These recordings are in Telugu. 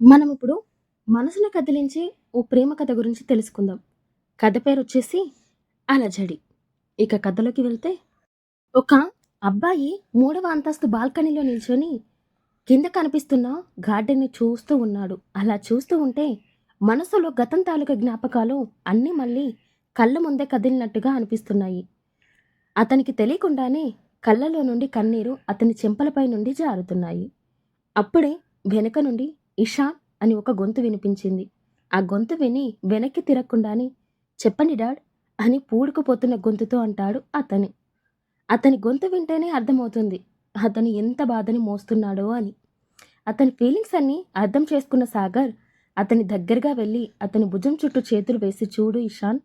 మనం ఇప్పుడు మనసును కదిలించే ఓ ప్రేమ కథ గురించి తెలుసుకుందాం. కథ పేరు వచ్చేసి అలజడి. ఇక కథలోకి వెళ్తే ఒక అబ్బాయి మూడవ అంతస్తు బాల్కనీలో నిల్చొని కింద కనిపిస్తున్న గార్డెన్ని చూస్తూ ఉన్నాడు. అలా చూస్తూ ఉంటే మనసులో గతం తాలూకా జ్ఞాపకాలు అన్నీ మళ్ళీ కళ్ళ ముందే కదిలినట్టుగా అనిపిస్తున్నాయి. అతనికి తెలియకుండానే కళ్ళలో నుండి కన్నీరు అతని చెంపలపై నుండి జారుతున్నాయి. అప్పుడే వెనుక నుండి ఇషాన్ అని ఒక గొంతు వినిపించింది. ఆ గొంతు విని వెనక్కి తిరగకుండానే చెప్పండి డాడ్ అని పూడుకుపోతున్న గొంతుతో అంటాడు అతని. అతని గొంతు వింటేనే అర్థమవుతుంది అతను ఎంత బాధని మోస్తున్నాడో అని. అతని ఫీలింగ్స్ అన్నీ అర్థం చేసుకున్న సాగర్ అతని దగ్గరగా వెళ్ళి అతని భుజం చుట్టూ చేతులు వేసి చూడు ఇషాన్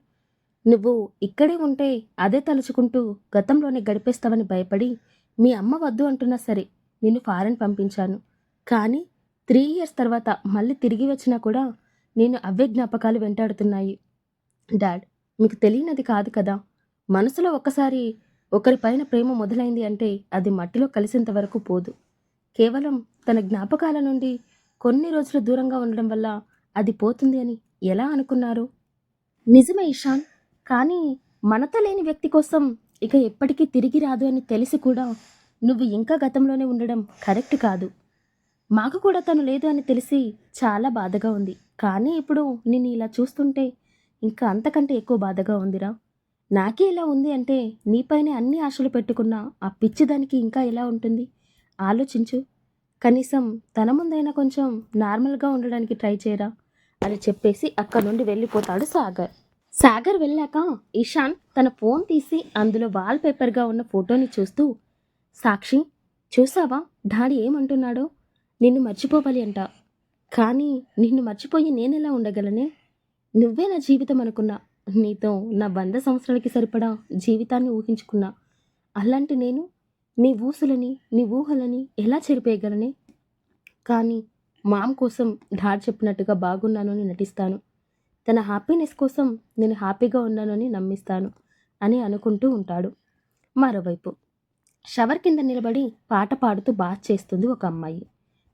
నువ్వు ఇక్కడే ఉంటే అదే తలుచుకుంటూ గతంలోనే గడిపేస్తావని భయపడి మీ అమ్మ వద్దు అంటున్నా సరే నిన్ను ఫారెన్ పంపించాను. కానీ త్రీ ఇయర్స్ తర్వాత మళ్ళీ తిరిగి వచ్చినా కూడా నేను అవే జ్ఞాపకాలు వెంటాడుతున్నాయి. డాడ్ మీకు తెలియనిది కాదు కదా. మనసులో ఒక్కసారి ఒకరిపైన ప్రేమ మొదలైంది అంటే అది మట్టిలో కలిసేంత వరకు పోదు. కేవలం తన జ్ఞాపకాల నుండి కొన్ని రోజులు దూరంగా ఉండడం వల్ల అది పోతుంది అని ఎలా అనుకున్నారు? నిజమే ఇషాన్ కానీ మనతో లేని వ్యక్తి కోసం ఇక ఎప్పటికీ తిరిగి రాదు అని తెలిసి కూడా నువ్వు ఇంకా గతంలోనే ఉండడం కరెక్ట్ కాదు. మాకు కూడా తను లేదు అని తెలిసి చాలా బాధగా ఉంది. కానీ ఇప్పుడు నేను ఇలా చూస్తుంటే ఇంకా అంతకంటే ఎక్కువ బాధగా ఉందిరా. నాకే ఇలా ఉంది అంటే నీపైనే అన్ని ఆశలు పెట్టుకున్న ఆ పిచ్చిదానికి ఇంకా ఎలా ఉంటుంది? ఆలోచించు. కనీసం తన ముందైనా కొంచెం నార్మల్గా ఉండడానికి ట్రై చేయరా? అని చెప్పేసి అక్కడ నుండి వెళ్ళిపోతాడు సాగర్. సాగర్ వెళ్ళాక ఇషాన్ తన ఫోన్ తీసి అందులో వాల్ పేపర్గా ఉన్న ఫోటోని చూస్తూ సాక్షి చూసావా? డాడీ ఏమంటున్నాడో? నిన్ను మర్చిపోవాలి అంట. కానీ నిన్ను మర్చిపోయి నేనెలా ఉండగలనే? నువ్వే నా జీవితం అనుకున్నా. నీతో నా వంద సంవత్సరాలకి సరిపడా జీవితాన్ని ఊహించుకున్నా. అలాంటి నేను నీ ఊసులని నీ ఊహలని ఎలా చెరిపేయగలనే? కానీ మామ్ కోసం డాడ్ చెప్పినట్టుగా బాగున్నాను అని నటిస్తాను. తన హ్యాపీనెస్ కోసం నేను హ్యాపీగా ఉన్నానని నమ్మిస్తాను అని అనుకుంటూ ఉంటాడు. మరోవైపు షవర్ కింద నిలబడి పాట పాడుతూ బాత్ చేస్తుంది ఒక అమ్మాయి.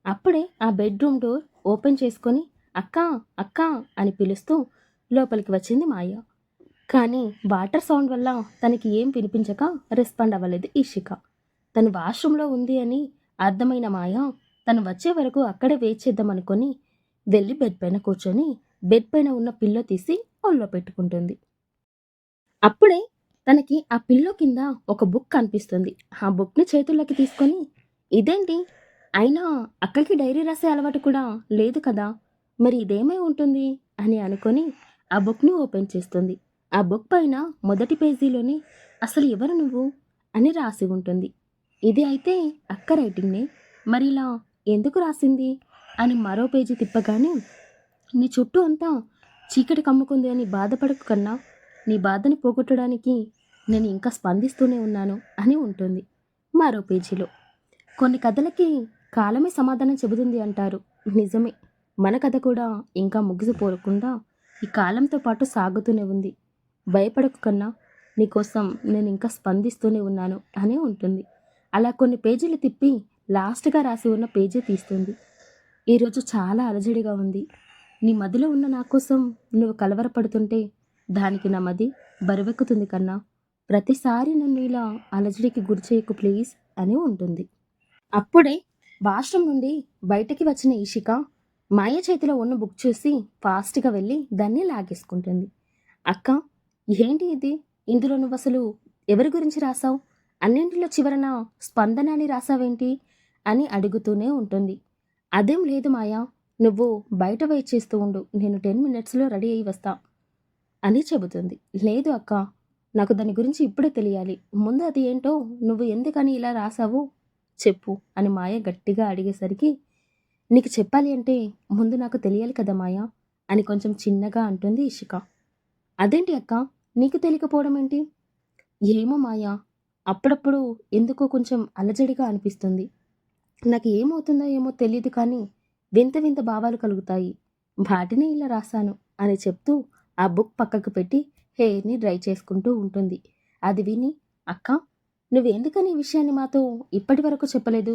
అప్పుడే ఆ బెడ్రూమ్ డోర్ ఓపెన్ చేసుకొని అక్క అక్క అని పిలుస్తూ లోపలికి వచ్చింది మాయ. కానీ వాటర్ సౌండ్ వల్ల తనకి ఏం వినిపించక రెస్పాండ్ అవ్వలేదు ఇషిక. తను వాష్రూమ్లో ఉంది అని అర్థమైన మాయ తను వచ్చే వరకు అక్కడే వెయిట్ చేద్దామనుకొని వెళ్ళి బెడ్ పైన కూర్చొని బెడ్ పైన ఉన్న పిల్లో తీసి ఒళ్ళో పెట్టుకుంటుంది. అప్పుడే తనకి ఆ పిల్లో కింద ఒక బుక్ కనిపిస్తుంది. ఆ బుక్ని చేతుల్లోకి తీసుకొని ఇదేంటి? అయినా అక్కడికి డైరీ రాసే అలవాటు కూడా లేదు కదా. మరి ఇదేమై ఉంటుంది? అని అనుకొని ఆ బుక్ని ఓపెన్ చేస్తుంది. ఆ బుక్ పైన మొదటి పేజీలోనే అసలు ఎవరు నువ్వు? అని రాసి ఉంటుంది. ఇది అయితే అక్క రైటింగ్నే. మరి ఇలా ఎందుకు రాసింది? అని మరో పేజీ తిప్పగానే నీ చుట్టూ అంతా చీకటి కమ్ముకుంది అని బాధపడకు కన్నా. నీ బాధని పోగొట్టడానికి నేను ఇంకా స్పందిస్తూనే ఉన్నాను అని ఉంటుంది మరో పేజీలో. కొన్ని కథలకి కాలమే సమాధానం చెబుతుంది అంటారు. నిజమే. మన కథ కూడా ఇంకా ముగిసిపోకుండా ఈ కాలంతో పాటు సాగుతూనే ఉంది. భయపడకు కన్నా నీకోసం నేను ఇంకా స్పందిస్తూనే ఉన్నాను అని ఉంటుంది. అలా కొన్ని పేజీలు తిప్పి లాస్ట్గా రాసి ఉన్న పేజీ తీస్తుంది. ఈరోజు చాలా అలజడిగా ఉంది. నీ మదిలో ఉన్న నా కోసం నువ్వు కలవరపడుతుంటే దానికి నా మది బరువెక్కుతుంది కన్నా ప్రతిసారి నన్ను ఇలా అలజడికి గురి చేయకు ప్లీజ్ అని ఉంటుంది. అప్పుడే వాష్రూమ్ నుండి బయటికి వచ్చిన ఈషిక మాయ చేతిలో ఉన్న బుక్ చూసి ఫాస్ట్గా వెళ్ళి దాన్ని లాగేసుకుంటుంది. అక్క ఏంటి ఇది? ఇందులో నువ్వు అసలు ఎవరి గురించి రాసావు? అన్నింటిలో చివరన స్పందన అని రాసావేంటి? అని అడుగుతూనే ఉంటుంది. అదేం లేదు మాయా నువ్వు బయట వెయిట్ చేస్తూ ఉండు. నేను టెన్ మినిట్స్లో రెడీ అయ్యి వస్తా అని చెబుతుంది. లేదు అక్క నాకు దాని గురించి ఇప్పుడే తెలియాలి. ముందు అది ఏంటో నువ్వు ఎందుకని ఇలా రాసావు? చెప్పు అని మాయ గట్టిగా అడిగేసరికి నీకు చెప్పాలి అంటే ముందు నాకు తెలియాలి కదా మాయ అని కొంచెం చిన్నగా అంటుంది ఇషిక. అదేంటి అక్క? నీకు తెలియకపోవడం ఏంటి? ఏమో మాయ అప్పుడప్పుడు ఎందుకో కొంచెం అలజడిగా అనిపిస్తుంది. నాకు ఏమవుతుందో ఏమో తెలియదు కానీ వింత వింత భావాలు కలుగుతాయి. వాటిని ఇలా రాశాను అని చెప్తూ ఆ బుక్ పక్కకు పెట్టి హెయిర్ని డ్రై చేసుకుంటూ ఉంటుంది. అది విని అక్క నువ్వెందుకని ఈ విషయాన్ని మాతో ఇప్పటి వరకు చెప్పలేదు?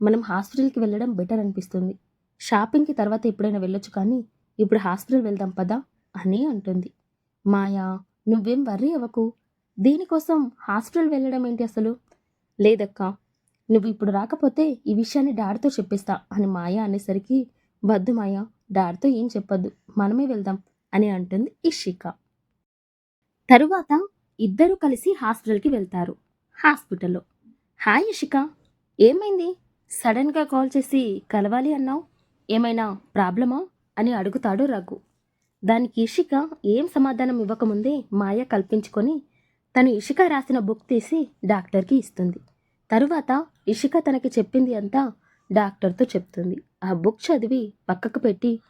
మనం హాస్పిటల్కి వెళ్ళడం బెటర్ అనిపిస్తుంది. షాపింగ్కి తర్వాత ఎప్పుడైనా వెళ్ళొచ్చు కానీ ఇప్పుడు హాస్పిటల్ వెళ్దాం పదా అని అంటుంది. మాయా నువ్వేం వర్రీ అవ్వకు. దీనికోసం హాస్పిటల్ వెళ్ళడం ఏంటి అసలు? లేదక్కా నువ్వు ఇప్పుడు రాకపోతే ఈ విషయాన్ని డాడ్తో చెప్పిస్తా అని మాయ అనేసరికి వద్దు మాయా డాడ్తో ఏం చెప్పొద్దు మనమే వెళ్దాం అని అంటుంది ఇషిక. తరువాత ఇద్దరూ కలిసి హాస్పిటల్కి వెళ్తారు. హాస్పిటల్లో. హాయ్ ఇషిక. ఏమైంది? సడన్గా కాల్ చేసి కలవాలి అన్నావు? ఏమైనా ప్రాబ్లమా? అని అడుగుతాడు రఘు. దానికి ఇషిక ఏం సమాధానం ఇవ్వకముందే మాయ కల్పించుకొని తను ఇషిక రాసిన బుక్ తీసి డాక్టర్కి ఇస్తుంది. తరువాత ఇషిక తనకి చెప్పింది అంతా డాక్టర్తో చెప్తుంది. ఆ బుక్ చదివి పక్కకు పెట్టి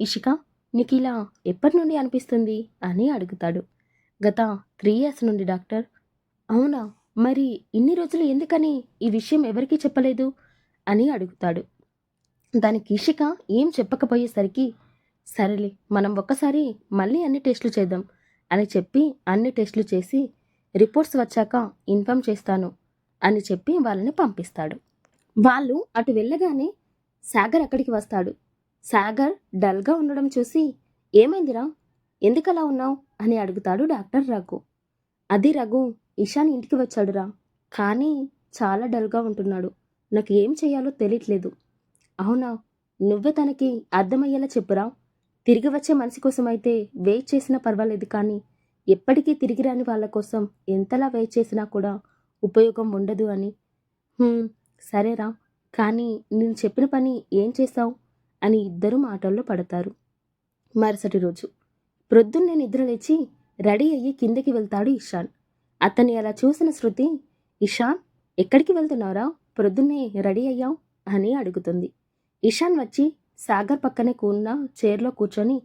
ఇషిక నీకు ఇలా ఎప్పటి నుండి అనిపిస్తుంది? అని అడుగుతాడు. గత త్రీ ఇయర్స్ నుండి డాక్టర్. అవునా మరి ఇన్ని రోజులు ఎందుకని ఈ విషయం ఎవరికీ చెప్పలేదు? అని అడుగుతాడు. దానికి ఇషిక ఏం చెప్పకపోయేసరికి సరేలే మనం ఒక్కసారి మళ్ళీ అన్ని టెస్టులు చేద్దాం అని చెప్పి అన్ని టెస్టులు చేసి రిపోర్ట్స్ వచ్చాక ఇన్ఫామ్ చేస్తాను అని చెప్పి వాళ్ళని పంపిస్తాడు. వాళ్ళు అటు వెళ్ళగానే సాగర్ అక్కడికి వస్తాడు. సాగర్ డల్గా ఉండడం చూసి ఏమైందిరా? ఎందుకలా ఉన్నావు? అని అడుగుతాడు డాక్టర్ రఘు. అది రఘు ఇషాన్ ఇంటికి వచ్చాడురా. కానీ చాలా డల్గా ఉంటున్నాడు. నాకు ఏం చేయాలో తెలియట్లేదు. అవునా? నువ్వే తనకి అర్థమయ్యేలా చెప్పురా. తిరిగి వచ్చే మనిషి కోసం అయితే వెయిట్ చేసినా పర్వాలేదు కానీ ఎప్పటికీ తిరిగి రాని వాళ్ళ కోసం ఎంతలా వెయిట్ చేసినా కూడా ఉపయోగం ఉండదు అని. సరేరా. కానీ నేను చెప్పిన పని ఏం చేశావు? అని ఇద్దరు మాటల్లో పడతారు. మరుసటి రోజు ప్రొద్దున్నే నిద్రలేచి రెడీ అయ్యి కిందకి వెళ్తాడు ఇషాన్. అతన్ని అలా చూసిన శృతి ఇషాన్ ఎక్కడికి వెళ్తున్నావురా? ప్రొద్దున్నే రెడీ అయ్యావు? అని అడుగుతుంది. ఇషాన్ వచ్చి సాగర్ పక్కనే కూన్న చైర్లో కూర్చొని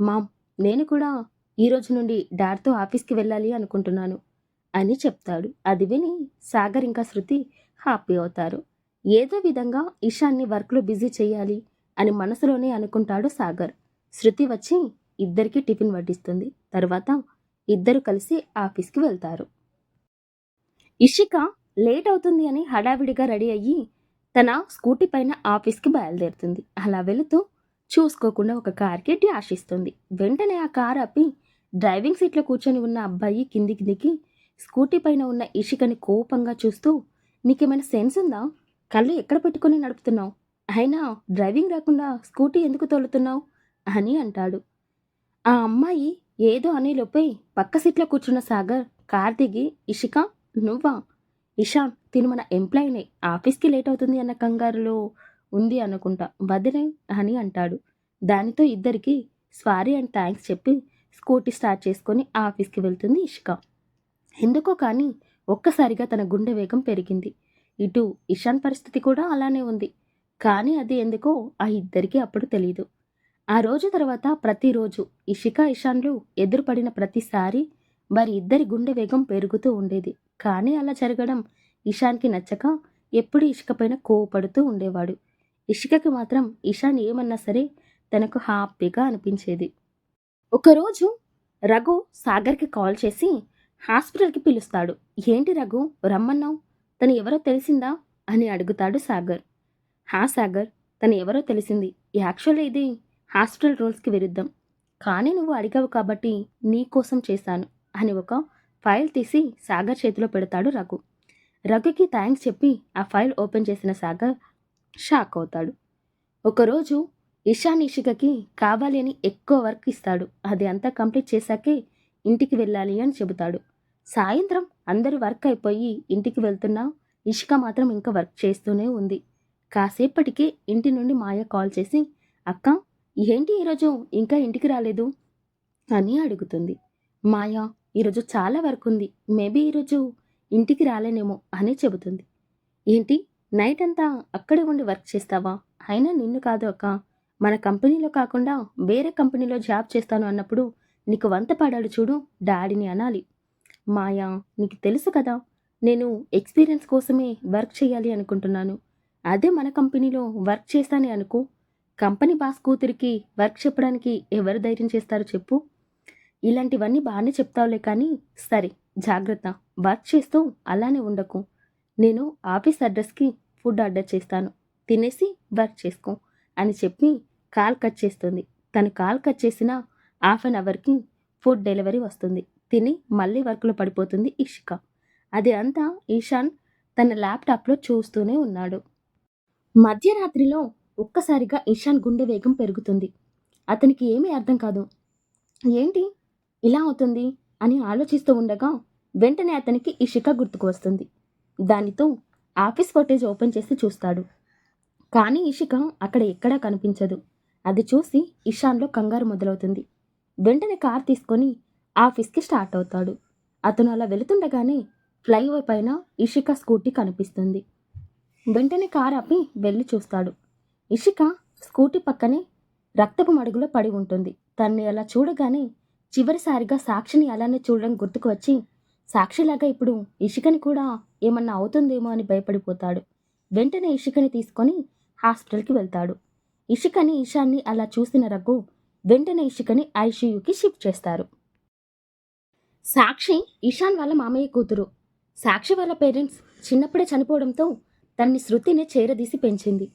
మామ్ నేను కూడా ఈ రోజు నుండి డాడ్తో ఆఫీస్కి వెళ్ళాలి అనుకుంటున్నాను అని చెప్తాడు. అది విని సాగర్ ఇంకా శృతి హ్యాపీ అవుతారు. ఏదో విధంగా ఇషాన్ని వర్క్లో బిజీ చేయాలి అని మనసులోనే అనుకుంటాడు సాగర్. శృతి వచ్చి ఇద్దరికి టిఫిన్ వడ్డిస్తుంది. తర్వాత ఇద్దరు కలిసి ఆఫీస్కి వెళ్తారు. ఇషిక లేట్ అవుతుంది అని హడావిడిగా రెడీ అయ్యి తన స్కూటీ పైన ఆఫీస్కి బయలుదేరుతుంది. అలా వెళుతూ చూసుకోకుండా ఒక కార్కి డాష్ ఇస్తుంది వెంటనే ఆ కార్ ఆపి డ్రైవింగ్ సీట్లో కూర్చొని ఉన్న అబ్బాయి కిందికి దిగి స్కూటీ పైన ఉన్న ఇషికని కోపంగా చూస్తూ నీకేమైనా సెన్స్ ఉందా? కళ్ళు ఎక్కడ పెట్టుకొని నడుపుతున్నావు? అయినా డ్రైవింగ్ రాకుండా స్కూటీ ఎందుకు తోలుతున్నావు? అని అంటాడు. ఆ అమ్మాయి ఏదో అనిలోపై పక్క సీట్లో కూర్చున్న సాగర్ కార్ దిగి ఇషిక నువ్వా? ఇషాన్ తిను మన ఎంప్లాయీనే. ఆఫీస్కి లేట్ అవుతుంది అన్న కంగారులో ఉంది అనుకుంటా. వదిలే అని అంటాడు. దానితో ఇద్దరికి సారీ అండ్ థ్యాంక్స్ చెప్పి స్కూటీ స్టార్ట్ చేసుకొని ఆఫీస్కి వెళ్తుంది ఇషిక. ఎందుకో కానీ ఒక్కసారిగా తన గుండె వేగం పెరిగింది. ఇటు ఇషాన్ పరిస్థితి కూడా అలానే ఉంది. కానీ అది ఎందుకో ఆ ఇద్దరికీ అప్పుడు తెలియదు ఆ రోజు తర్వాత ప్రతిరోజు ఇషిక ఇషాన్లు ఎదురుపడిన ప్రతిసారి వారి ఇద్దరి గుండె వేగం పెరుగుతూ ఉండేది. కానీ అలా జరగడం ఇషాన్కి నచ్చక ఎప్పుడు ఇషికపైన కోపడుతూ ఉండేవాడు. ఇషికకి మాత్రం ఇషాన్ ఏమన్నా సరే తనకు హ్యాపీగా అనిపించేది. ఒకరోజు రఘు సాగర్కి కాల్ చేసి హాస్పిటల్కి పిలుస్తాడు. ఏంటి రఘు రమ్మన్నావు? తను ఎవరో తెలిసిందా? అని అడుగుతాడు సాగర్. హా సాగర్ తను ఎవరో తెలిసింది. యాక్చువల్ ఇది హాస్పిటల్ రూల్స్కి విరుద్ధం. కానీ నువ్వు అడిగావు కాబట్టి నీ కోసం చేశాను. అని ఒక ఫైల్ తీసి సాగర్ చేతిలో పెడతాడు రఘు. రఘుకి థ్యాంక్స్ చెప్పి ఆ ఫైల్ ఓపెన్ చేసిన సాగర్ షాక్ అవుతాడు. ఒకరోజు ఇషానిషికకి కావాలి అని ఎక్కువ వర్క్ ఇస్తాడు. అది అంతా కంప్లీట్ చేశాకే ఇంటికి వెళ్ళాలి అని చెబుతాడు. సాయంత్రం అందరూ వర్క్ అయిపోయి ఇంటికి వెళ్తున్నా ఇషిక మాత్రం ఇంకా వర్క్ చేస్తూనే ఉంది. కాసేపటికి ఇంటి నుండి మాయ కాల్ చేసి అక్క ఏంటి ఈరోజు ఇంకా ఇంటికి రాలేదు? అని అడుగుతుంది. మాయా ఈరోజు చాలా వర్క్ ఉంది మేబీ ఈరోజు ఇంటికి రాలేనేమో అని చెబుతుంది. ఏంటి? నైట్ అంతా అక్కడే ఉండి వర్క్ చేస్తావా? అయినా నిన్ను కాదు అక్క. మన కంపెనీలో కాకుండా వేరే కంపెనీలో జాబ్ చేస్తాను అన్నప్పుడు నీకు వంత పడాడు చూడు డాడీని అనాలి. మాయా నీకు తెలుసు కదా నేను ఎక్స్పీరియన్స్ కోసమే వర్క్ చేయాలి అనుకుంటున్నాను. అదే మన కంపెనీలో వర్క్ చేస్తానే అనుకో. కంపెనీ బాస్ కూతురికి వర్క్ చెప్పడానికి ఎవరు ధైర్యం చేస్తారో చెప్పు. ఇలాంటివన్నీ బాగానే చెప్తావులే కానీ సరే జాగ్రత్త. వర్క్ చేస్తూ అలానే ఉండకు. నేను ఆఫీస్ అడ్రస్కి ఫుడ్ ఆర్డర్ చేస్తాను. తినేసి వర్క్ చేసుకో అని చెప్పి కాల్ కట్ చేస్తుంది. తను కాల్ కట్ చేసిన హాఫ్ అన్ అవర్కి ఫుడ్ డెలివరీ వస్తుంది. తిని మళ్ళీ వర్క్లో పడిపోతుంది ఇషిక. అది అంతా ఈశాన్ తన ల్యాప్టాప్లో చూస్తూనే ఉన్నాడు. మధ్యరాత్రిలో ఒక్కసారిగా ఈశాన్ గుండె వేగం పెరుగుతుంది. అతనికి ఏమీ అర్థం కాదు. ఏంటి? ఇలా అవుతుంది అని ఆలోచిస్తూ ఉండగా వెంటనే అతనికి ఇషిక గుర్తుకు వస్తుంది. దానితో ఆఫీస్ ఫోటేజ్ ఓపెన్ చేసి చూస్తాడు. కానీ ఇషిక అక్కడ ఎక్కడా కనిపించదు. అది చూసి ఇషాన్లో కంగారు మొదలవుతుంది. వెంటనే కార్ తీసుకొని ఆఫీస్కి స్టార్ట్ అవుతాడు. అతను అలా వెళుతుండగానే ఫ్లైఓవర్ పైన ఇషిక స్కూటీ కనిపిస్తుంది. వెంటనే కార్ ఆపి వెళ్ళి చూస్తాడు. ఇషిక స్కూటీ పక్కనే రక్తపు మడుగులో పడి ఉంటుంది. తన్ని అలా చూడగానే చివరిసారిగా సాక్షిని అలానే చూడడం గుర్తుకు వచ్చి సాక్షిలాగా ఇప్పుడు ఇషికని కూడా ఏమన్నా అవుతుందేమో అని భయపడిపోతాడు. వెంటనే ఇషికని తీసుకొని హాస్పిటల్కి వెళ్తాడు. ఇషికని ఈశాన్ని అలా చూసిన రఘు వెంటనే ఇషికని ఐసీయూకి షిఫ్ట్ చేస్తారు. సాక్షి ఇషాన్ వాళ్ళ మామయ్య కూతురు. సాక్షి వాళ్ళ పేరెంట్స్ చిన్నప్పుడే చనిపోవడంతో తన్ని శృతిని చేరదీసి పెంచింది.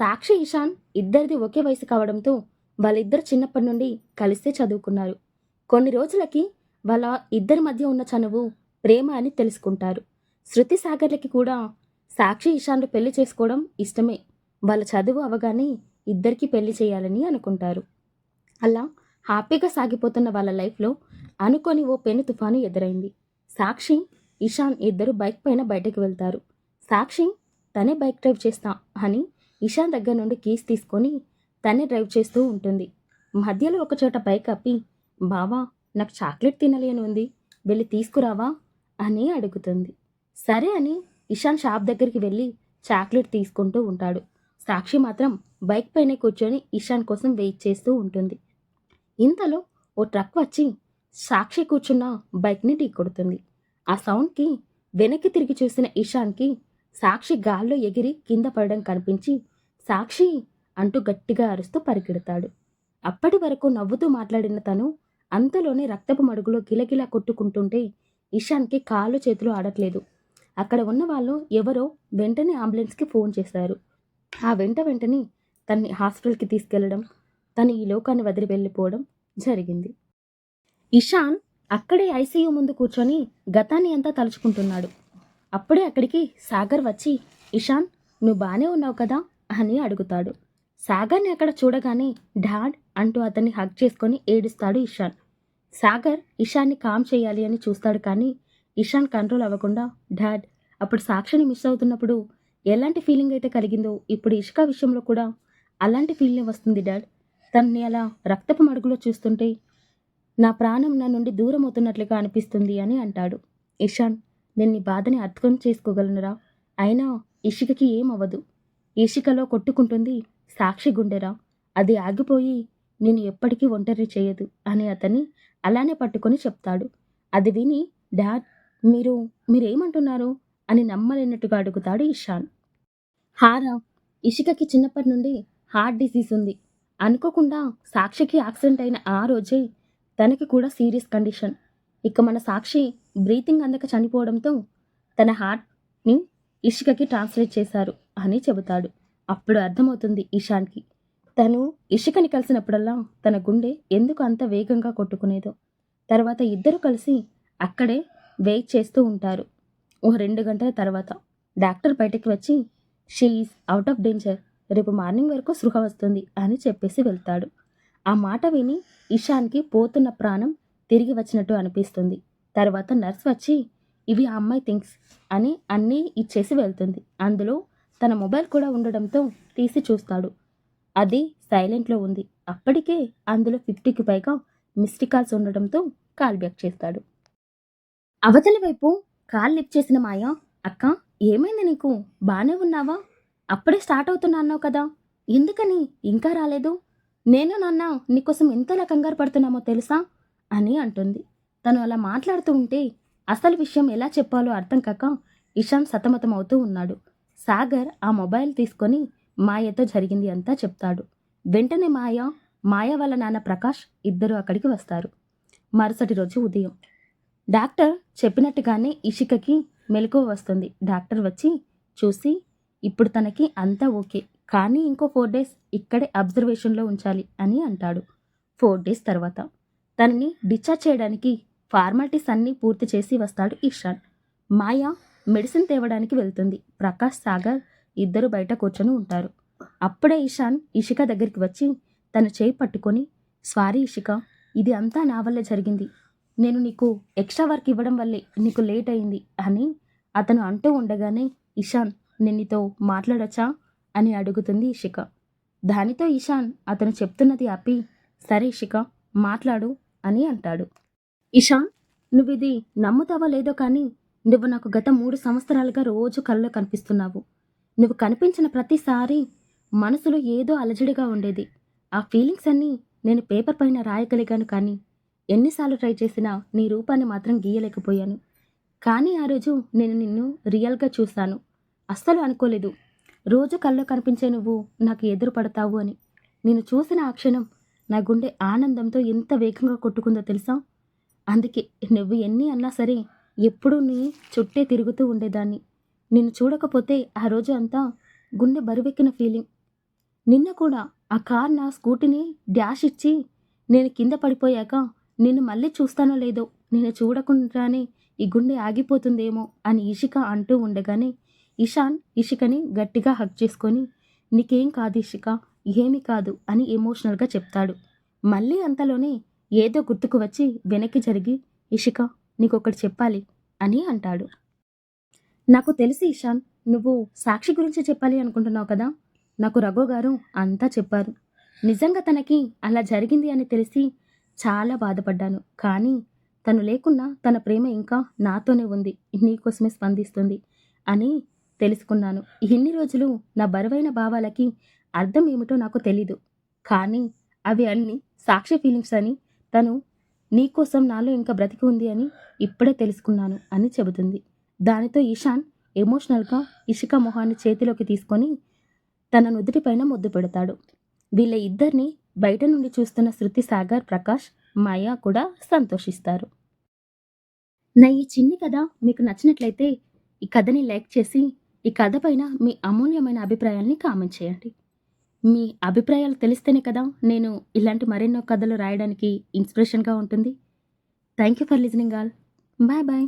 సాక్షి ఇషాన్ ఇద్దరిది ఒకే వయసు కావడంతో వాళ్ళిద్దరు చిన్నప్పటి నుండి కలిస్తే చదువుకున్నారు. కొన్ని రోజులకి వాళ్ళ ఇద్దరి మధ్య ఉన్న చనువు ప్రేమ అని తెలుసుకుంటారు. శృతి సాగర్లకి కూడా సాక్షి ఇషాన్లు పెళ్ళి చేసుకోవడం ఇష్టమే. వాళ్ళ చదువు అవగానే ఇద్దరికి పెళ్ళి చేయాలని అనుకుంటారు. అలా హ్యాపీగా సాగిపోతున్న వాళ్ళ లైఫ్లో అనుకొని ఓ పెను తుఫాను ఎదురైంది. సాక్షి ఇషాన్ ఇద్దరు బైక్ పైన బయటకు వెళ్తారు. సాక్షి తనే బైక్ డ్రైవ్ చేస్తా అని ఇషాన్ దగ్గర నుండి కీస్ తీసుకొని తనే డ్రైవ్ చేస్తూ ఉంటుంది. మధ్యలో ఒక చోట బైక్ అప్పి బావా నాకు చాక్లెట్ తినలేను ఉంది వెళ్ళి తీసుకురావా? అని అడుగుతుంది. సరే అని ఇషాన్ షాప్ దగ్గరికి వెళ్ళి చాక్లెట్ తీసుకుంటూ ఉంటాడు. సాక్షి మాత్రం బైక్ పైనే కూర్చొని ఇషాన్ కోసం వెయిట్ చేస్తూ ఉంటుంది. ఇంతలో ఓ ట్రక్ వచ్చి సాక్షి కూర్చున్న బైక్ని ఢీకొడుతుంది ఆ సౌండ్కి వెనక్కి తిరిగి చూసిన ఇషాన్కి సాక్షి గాల్లో ఎగిరి కింద పడడం కనిపించి సాక్షి అంటూ గట్టిగా అరుస్తూ పరిగెడతాడు. అప్పటి వరకు నవ్వుతూ మాట్లాడిన తను అంతలోనే రక్తపు మడుగులో గిలగిలా కొట్టుకుంటుంటే ఇషాన్కి కాళ్ళు చేతులు ఆడట్లేదు. అక్కడ ఉన్న వాళ్ళు ఎవరో వెంటనే అంబులెన్స్కి ఫోన్ చేశారు ఆ వెంట వెంటనే తన్ని హాస్పిటల్కి తీసుకెళ్ళడం తను ఈ లోకాన్ని వదిలి వెళ్ళిపోవడం జరిగింది. ఇషాన్ అక్కడే ఐసీయూ ముందు కూర్చొని గతాన్ని అంతా తలుచుకుంటున్నాడు. అప్పుడే అక్కడికి సాగర్ వచ్చి ఇషాన్ నువ్వు బాగానే ఉన్నావు కదా? అని అడుగుతాడు. సాగర్ని అక్కడ చూడగానే డాడ్ అంటూ అతన్ని హగ్ చేసుకొని ఏడుస్తాడు ఇషాన్. సాగర్ ఇషాన్ని కామ్ చేయాలి అని చూస్తాడు కానీ ఇషాన్ కంట్రోల్ అవ్వకుండా డాడ్ అప్పుడు సాక్షిని మిస్ అవుతున్నప్పుడు ఎలాంటి ఫీలింగ్ అయితే కలిగిందో ఇప్పుడు ఇష్కా విషయంలో కూడా అలాంటి ఫీలింగ్ వస్తుంది డాడ్. తనని అలా రక్తపు మడుగులో చూస్తుంటే నా ప్రాణం నా నుండి దూరం అవుతున్నట్లుగా అనిపిస్తుంది అని అంటాడు. ఇషాన్ నేను నీ బాధని అర్థం చేసుకోగలనురా. అయినా ఇషికకి ఏమవ్వదు. ఇషికలో కొట్టుకుంటుంది సాక్షి గుండెరా. అది ఆగిపోయి నేను ఎప్పటికీ ఒంటరి చేయదు అని అతన్ని అలానే పట్టుకొని చెప్తాడు. అది విని డాడ్ మీరు మీరేమంటున్నారు? అని నమ్మలేనట్టుగా అడుగుతాడు ఇషాన్. హారా ఇషికకి చిన్నప్పటి నుండి హార్ట్ డిసీజ్ ఉంది. అనుకోకుండా సాక్షికి యాక్సిడెంట్ అయిన ఆ రోజే తనకి కూడా సీరియస్ కండిషన్. ఇక మన సాక్షి బ్రీతింగ్ అందక చనిపోవడంతో తన హార్ట్ని ఇషికకి ట్రాన్స్లేట్ చేశారు అని చెబుతాడు. అప్పుడు అర్థమవుతుంది ఇషాన్కి తను ఇషికని కలిసినప్పుడల్లా తన గుండె ఎందుకు అంత వేగంగా కొట్టుకునేదో. తర్వాత ఇద్దరు కలిసి అక్కడే వెయిట్ చేస్తూ ఉంటారు. ఓ రెండు గంటల తర్వాత డాక్టర్ బయటకు వచ్చి షీఈస్ అవుట్ ఆఫ్ డేంజర్. రేపు మార్నింగ్ వరకు సృహ వస్తుంది అని చెప్పేసి వెళ్తాడు. ఆ మాట విని ఇషాన్కి పోతున్న ప్రాణం తిరిగి వచ్చినట్టు అనిపిస్తుంది. తర్వాత నర్స్ వచ్చి ఇవి ఆ అమ్మాయి థింగ్స్ అని అన్నీ ఇచ్చేసి వెళ్తుంది. అందులో తన మొబైల్ కూడా ఉండడంతో తీసి చూస్తాడు. అది సైలెంట్లో ఉంది. అప్పటికే అందులో ఫిఫ్టీకి పైగా మిస్డ్ కాల్స్ ఉండడంతో కాల్ బ్యాక్ చేస్తాడు. అవతలి వైపు కాల్ లిఫ్ట్ చేసిన మాయ అక్క ఏమైంది నీకు? బాగానే ఉన్నావా? అప్పుడే స్టార్ట్ అవుతున్నా అన్నావు కదా? ఎందుకని? ఇంకా రాలేదు? నేను నాన్న నీకోసం ఎంతలా కంగారు పడుతున్నామో తెలుసా? అని అంటుంది. తను అలా మాట్లాడుతూ ఉంటే అసలు విషయం ఎలా చెప్పాలో అర్థం కాక ఇషాన్ సతమతం అవుతూ ఉన్నాడు. సాగర్ ఆ మొబైల్ తీసుకొని మాయతో జరిగింది అంతా చెప్తాడు. వెంటనే మాయ మాయ వాళ్ళ నాన్న ప్రకాష్ ఇద్దరు అక్కడికి వస్తారు. మరుసటి రోజు ఉదయం. డాక్టర్ చెప్పినట్టుగానే ఇషికకి మెలకువ వస్తుంది. డాక్టర్ వచ్చి చూసి ఇప్పుడు తనకి అంతా ఓకే కానీ ఇంకో ఫోర్ డేస్ ఇక్కడే అబ్జర్వేషన్లో ఉంచాలి అని అంటాడు. ఫోర్ డేస్ తర్వాత తనని డిశ్చార్జ్ చేయడానికి ఫార్మాలిటీస్ అన్నీ పూర్తి చేసి వస్తాడు ఇషాన్ మాయ మెడిసిన్ తేవడానికి వెళ్తుంది. ప్రకాష్ సాగర్ ఇద్దరు బయట కూర్చొని ఉంటారు. అప్పుడే ఇషాన్ ఇషిక దగ్గరికి వచ్చి తన చేయి పట్టుకొని స్వారీ ఇషిక ఇది అంతా నా వల్లే జరిగింది. నేను నీకు ఎక్స్ట్రా వర్క్ ఇవ్వడం వల్లే నీకు లేట్ అయింది అని అతను అంటూ ఉండగానే ఇషాన్ నేను నీతో మాట్లాడొచ్చా? అని అడుగుతుంది ఇషిక. దానితో ఇషాన్ అతను చెప్తున్నది ఆపి సరే ఇషిక మాట్లాడు అని అంటాడు. ఇషాన్ నువ్వు ఇది నమ్ముతావా లేదో కానీ నువ్వు నాకు గత మూడు సంవత్సరాలుగా రోజు కళ్ళలో కనిపిస్తున్నావు. నువ్వు కనిపించిన ప్రతిసారి మనసులో ఏదో అలజడిగా ఉండేది. ఆ ఫీలింగ్స్ అన్నీ నేను పేపర్ పైన రాయగలిగాను కానీ ఎన్నిసార్లు ట్రై చేసినా నీ రూపాన్ని మాత్రం గీయలేకపోయాను. కానీ ఆ రోజు నేను నిన్ను రియల్గా చూశాను. అస్సలు అనుకోలేదు. రోజు కల్లో కనిపించే నువ్వు నాకు ఎదురు పడతావు అని. నేను చూసిన ఆ క్షణం నా గుండె ఆనందంతో ఎంత వేగంగా కొట్టుకుందో తెలుసా? అందుకే నువ్వు ఎన్ని అన్నా సరే ఎప్పుడూ నీ చుట్టే తిరుగుతూ ఉండేదాన్ని. నిన్ను చూడకపోతే ఆ రోజు అంతా గుండె బరువెక్కిన ఫీలింగ్. నిన్న కూడా ఆ కార్ నా స్కూటీని డ్యాష్ ఇచ్చి నేను కింద పడిపోయాక నిన్ను మళ్ళీ చూస్తానో లేదో నేను చూడకుండానే ఈ గుండె ఆగిపోతుందేమో అని ఇషిక అంటూ ఉండగానే ఇషాన్ ఇషికని గట్టిగా హక్ చేసుకొని నీకేం కాదు ఇషిక ఏమీ కాదు అని ఎమోషనల్గా చెప్తాడు. మళ్ళీ అంతలోనే ఏదో గుర్తుకు వచ్చి వెనక్కి జరిగి ఇషిక నీకొకటి చెప్పాలి అని అంటాడు. నాకు తెలిసి ఇషాన్ నువ్వు సాక్షి గురించి చెప్పాలి అనుకుంటున్నావు కదా? నాకు రఘు గారు అంతా చెప్పారు. నిజంగా తనకి అలా జరిగింది అని తెలిసి చాలా బాధపడ్డాను. కానీ తను లేకున్నా తన ప్రేమ ఇంకా నాతోనే ఉంది. నీకోసమే స్పందిస్తుంది అని తెలుసుకున్నాను. ఇన్ని రోజులు నా బరువైన భావాలకి అర్థం ఏమిటో నాకు తెలీదు. కానీ అవి అన్ని సాక్షి ఫీలింగ్స్ అని తను నీకోసం నాలో ఇంకా బ్రతికి ఉంది అని ఇప్పుడే తెలుసుకున్నాను అని చెబుతుంది. దానితో ఈశాన్ ఎమోషనల్గా ఇషిక మొహాన్ని చేతిలోకి తీసుకొని తన నుదుటిపైన ముద్దు పెడతాడు. వీళ్ళ ఇద్దరిని బయట నుండి చూస్తున్న శృతి సాగర్ ప్రకాష్ మాయ కూడా సంతోషిస్తారు. నా ఈ చిన్ని కథ మీకు నచ్చినట్లయితే ఈ కథని లైక్ చేసి ఈ కథ పైన మీ అమూల్యమైన అభిప్రాయాల్ని కామెంట్ చేయండి. మీ అభిప్రాయాలు తెలిస్తేనే కదా నేను ఇలాంటి మరెన్నో కథలు రాయడానికి ఇన్స్పిరేషన్గా ఉంటుంది. Thank you for listening all bye bye